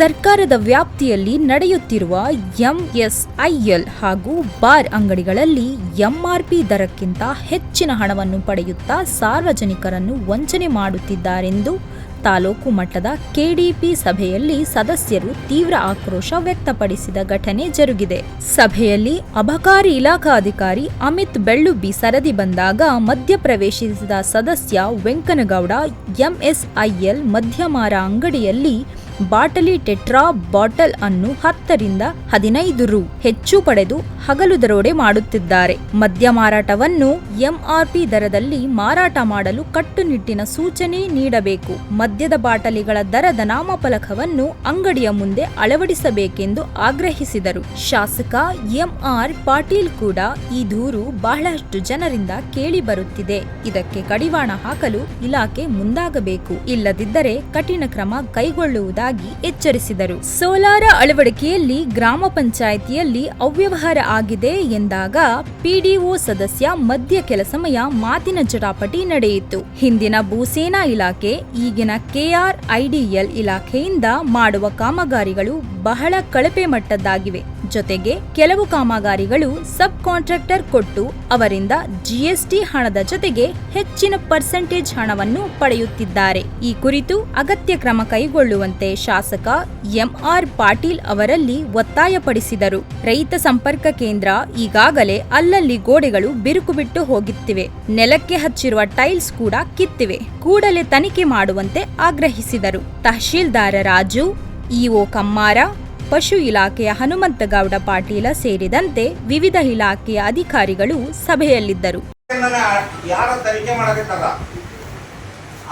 ಸರ್ಕಾರದ ವ್ಯಾಪ್ತಿಯಲ್ಲಿ ನಡೆಯುತ್ತಿರುವ ಎಂಎಸ್ಐಎಲ್ ಹಾಗೂ ಬಾರ್ ಅಂಗಡಿಗಳಲ್ಲಿ ಎಂಆರ್ಪಿ ದರಕ್ಕಿಂತ ಹೆಚ್ಚಿನ ಹಣವನ್ನು ಪಡೆಯುತ್ತಾ ಸಾರ್ವಜನಿಕರನ್ನು ವಂಚನೆ ಮಾಡುತ್ತಿದ್ದಾರೆಂದು ತಾಲೂಕು ಮಟ್ಟದ ಕೆಡಿಪಿ ಸಭೆಯಲ್ಲಿ ಸದಸ್ಯರು ತೀವ್ರ ಆಕ್ರೋಶ ವ್ಯಕ್ತಪಡಿಸಿದ ಘಟನೆ ಜರುಗಿದೆ. ಸಭೆಯಲ್ಲಿ ಅಬಕಾರಿ ಇಲಾಖಾಧಿಕಾರಿ ಅಮಿತ್ ಬೆಳ್ಳುಬ್ಬಿ ಸರದಿ ಬಂದಾಗ ಮಧ್ಯಪ್ರವೇಶಿಸಿದ ಸದಸ್ಯ ವೆಂಕನಗೌಡ ಎಂಎಸ್ಐಎಲ್ ಮಧ್ಯಮಾರ ಅಂಗಡಿಯಲ್ಲಿ ಬಾಟಲಿ ಟೆಟ್ರಾ ಬಾಟಲ್ ಅನ್ನು ಹತ್ತರಿಂದ ಹದಿನೈದು ರು ಹೆಚ್ಚು ಪಡೆದು ಹಗಲು ದರೋಡೆ ಮಾಡುತ್ತಿದ್ದಾರೆ. ಮದ್ಯ ಮಾರಾಟವನ್ನು ಎಂಆರ್ಪಿ ದರದಲ್ಲಿ ಮಾರಾಟ ಮಾಡಲು ಕಟ್ಟುನಿಟ್ಟಿನ ಸೂಚನೆ ನೀಡಬೇಕು. ಮದ್ಯದ ಬಾಟಲಿಗಳ ದರದ ನಾಮಫಲಕವನ್ನು ಅಂಗಡಿಯ ಮುಂದೆ ಅಳವಡಿಸಬೇಕೆಂದು ಆಗ್ರಹಿಸಿದರು. ಶಾಸಕ ಎಂಆರ್ ಪಾಟೀಲ್ ಕೂಡ ಈ ದೂರು ಬಹಳಷ್ಟು ಜನರಿಂದ ಕೇಳಿ ಬರುತ್ತಿದೆ ಇದಕ್ಕೆ ಕಡಿವಾಣ ಹಾಕಲು ಇಲಾಖೆ ಮುಂದಾಗಬೇಕು. ಇಲ್ಲದಿದ್ದರೆ ಕಠಿಣ ಕ್ರಮ ಕೈಗೊಳ್ಳುವುದಾಗಿ ಎಚ್ಚರಿಸಿದರು. ಸೋಲಾರ ಅಳವಡಿಕೆಯಲ್ಲಿ ಗ್ರಾಮ ಪಂಚಾಯಿತಿಯಲ್ಲಿ ಅವ್ಯವಹಾರ ಆಗಿದೆ ಎಂದಾಗ ಪಿಡಿಒ ಸದಸ್ಯ ಮಧ್ಯ ಕೆಲ ಸಮಯ ಮಾತಿನ ಜಟಾಪಟಿ ನಡೆಯಿತು. ಹಿಂದಿನ ಭೂಸೇನಾ ಇಲಾಖೆ, ಈಗಿನ ಕೆಆರ್ ಐಡಿಎಲ್ ಇಲಾಖೆಯಿಂದ ಮಾಡುವ ಕಾಮಗಾರಿಗಳು ಬಹಳ ಕಳಪೆ ಮಟ್ಟದ್ದಾಗಿವೆ. ಜೊತೆಗೆ ಕೆಲವು ಕಾಮಗಾರಿಗಳು ಸಬ್ ಕಾಂಟ್ರಾಕ್ಟರ್ ಕೊಟ್ಟು ಅವರಿಂದ ಜಿಎಸ್ಟಿ ಹಣದ ಜೊತೆಗೆ ಹೆಚ್ಚಿನ ಪರ್ಸೆಂಟೇಜ್ ಹಣವನ್ನು ಪಡೆಯುತ್ತಿದ್ದಾರೆ. ಈ ಕುರಿತು ಅಗತ್ಯ ಕ್ರಮ ಕೈಗೊಳ್ಳುವಂತೆ ಶಾಸಕ ಎಂಆರ್ ಪಾಟೀಲ್ ಅವರಲ್ಲಿ ಒತ್ತಾಯಪಡಿಸಿದರು. ರೈತ ಸಂಪರ್ಕ ಕೇಂದ್ರ ಈಗಾಗಲೇ ಅಲ್ಲಲ್ಲಿ ಗೋಡೆಗಳು ಬಿರುಕು ಬಿಟ್ಟು ಹೋಗುತ್ತಿವೆ. ನೆಲಕ್ಕೆ ಹಚ್ಚಿರುವ ಟೈಲ್ಸ್ ಕೂಡ ಕಿತ್ತಿವೆ. ಕೂಡಲೇ ತನಿಖೆ ಮಾಡುವಂತೆ ಆಗ್ರಹಿಸಿದರು. ತಹಶೀಲ್ದಾರ ರಾಜು, ಇಒ ಕಮ್ಮಾರ, ಪಶು ಇಲಾಖೆಯ ಹನುಮಂತಗೌಡ ಪಾಟೀಲ ಸೇರಿದಂತೆ ವಿವಿಧ ಇಲಾಖೆಯ ಅಧಿಕಾರಿಗಳು ಸಭೆಯಲ್ಲಿದ್ದರು ನನ್ನ ಯಾರ ತನಿಖೆ ಮಾಡಕತ್ತಾರ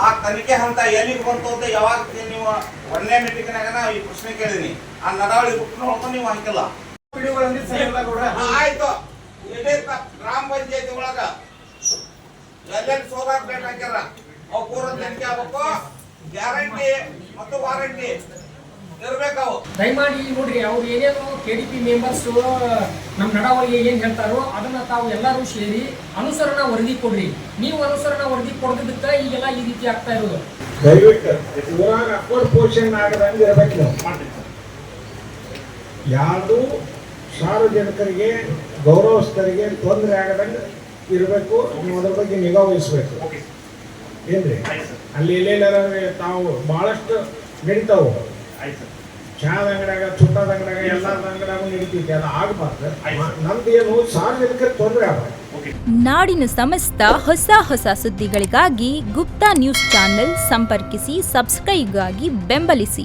ಆ ತನಿಖೆ ಹಂತ ಎಲ್ಲಿಗೆ ಬಂತು ಅಂತ ಯಾವಾಗ ನೀವು ಒಂದನೇ ಮೀಟಿಂಗ್ನಾಗ ನಾ ಈ ಪ್ರಶ್ನೆ ಕೇಳಿದೀನಿ. ಆ ನಡಾವಳಿ ಬುಕ್ ನೋಡ್ಕೊಂಡು ನೀವು ಹಾಕಿಲ್ಲ. ಆಯ್ತು. ಇದೇ ಗ್ರಾಮ ಪಂಚಾಯತಿ ಒಳಗ ಎಲ್ಲೆಲ್ಲಿ ಸೋಲಾರ್ ಪ್ಲೇಟ್ ಹಾಕ್ಯಾರ. ಅವು ಪೂರ ತನಿಖೆ ಆಗ್ಬೇಕು. ಗ್ಯಾರಂಟಿ ಮತ್ತು ವಾರಂಟಿ. ಇರ್ಬೇಕವು. ದಯಮಾಡಿ ನೋಡ್ರಿ ಅವ್ರು ಏನೇನು ಕೆ ಡಿ ಪಿ ಮೆಂಬರ್ಸ್ ನಮ್ಮ ನಡಾವಳಿಗೆ ಏನು ಹೇಳ್ತಾರೋ ಅದನ್ನ ತಾವು ಎಲ್ಲರೂ ಸೇರಿ ಅನುಸರಣ ವರದಿ ಕೊಡ್ರಿ. ನೀವು ಅನುಸರಣ ವರದಿ ಕೊಡದಿದ್ದಕ್ಕ ಈಗೆಲ್ಲ ಈ ರೀತಿ ಆಗ್ತಾ ಇರೋದು. ದಯವಿಟ್ಟು ಆಗದಂಗೆ ಇರಬೇಕು ಯಾರು ಸಾರ್ವಜನಿಕರಿಗೆ ಗೌರವಸ್ಥರಿಗೆ ತೊಂದರೆ ಆಗದಂಗೆ ಇರಬೇಕು ನೀವು ಅದ್ರ ಬಗ್ಗೆ ನಿಗಾ ವಹಿಸ್ಬೇಕು. ಏನ್ರಿ? ಅಲ್ಲಿ ಎಲ್ಲೆಲ್ಲ ತಾವು ಬಹಳಷ್ಟು ನಡೀತಾವು. ಚಹಾದ ಅಂಗಡಿಯಾಗ ಚುಟ್ಟದ ಅಂಗಡಿಯಾಗ ಎಲ್ಲಾದ ಅಂಗಡಿಯಾಗ ನಡೀತೈತಿ ಅದು ಆಗಬಾರ್ದು. ನಮ್ದು ಏನು ಸಾರ್ವಜನಿಕರಿಗೆ ತೊಂದರೆ ಆಗಬಾರ್ದು ನಾಡಿನ ಸಮಸ್ತ ಹೊಸ ಹೊಸ ಸುದ್ದಿಗಳಿಗಾಗಿ ಗುಪ್ತಾ ನ್ಯೂಸ್ ಚಾನೆಲ್ ಸಂಪರ್ಕಿಸಿ ಸಬ್ಸ್ಕ್ರೈಬ್ಗಾಗಿ ಬೆಂಬಲಿಸಿ.